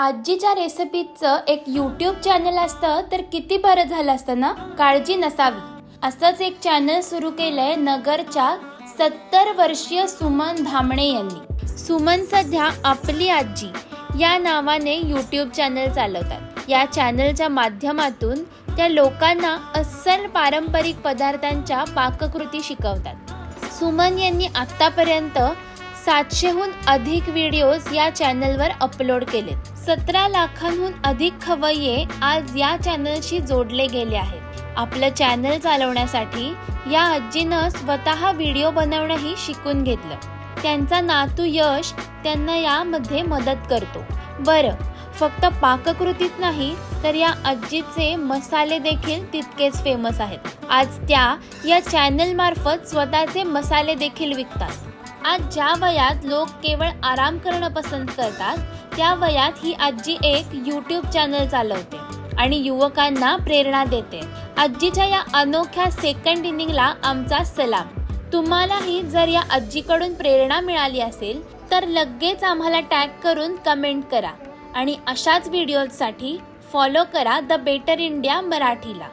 आजीच्या रेसिपीचं एक YouTube channel असतं तर किती बरं झालं असतं ना? काळजी नसावी. असंच एक चॅनल सुरू केलंय नगरच्या सत्तर वर्षीय सुमन धामणे यांनी. सुमन सध्या आपली आजी या नावाने यूट्यूब चॅनल चालवतात. या चॅनलच्या माध्यमातून त्या लोकांना अस्सल पारंपरिक पदार्थांच्या पाककृती शिकवतात. सुमन यांनी आत्तापर्यंत सातशेहून अधिक व्हिडिओज या चॅनलवर अपलोड केलेत. सतरा लाखांहून अधिक खवय्ये आज या चॅनलशी जोडले गेले आहेत. आपलं चॅनल चालवण्यासाठी या आजीनं स्वतः व्हिडिओ बनवणंही शिकून घेतलं. त्यांचा नातू यश त्यांना यामध्ये मदत करतो. बरं फक्त पाककृतीच नाही तर या आजीचे मसाले देखील तितकेच फेमस आहेत. आज त्या या चॅनल मार्फत स्वतःचे मसाले देखील विकतात. आज ज्या वयात लोक केवळ आराम करणं पसंत करतात त्या वयात ही आजी एक यूट्यूब चॅनल चालवते आणि युवकांना प्रेरणा देते. आजीच्या या अनोख्या सेकंड इनिंगला आमचा सलाम. तुम्हालाही जर या आजीकडून प्रेरणा मिळाली असेल तर लगेच आम्हाला टॅग करून कमेंट करा आणि अशाच व्हिडिओजसाठी फॉलो करा द बेटर इंडिया मराठीला.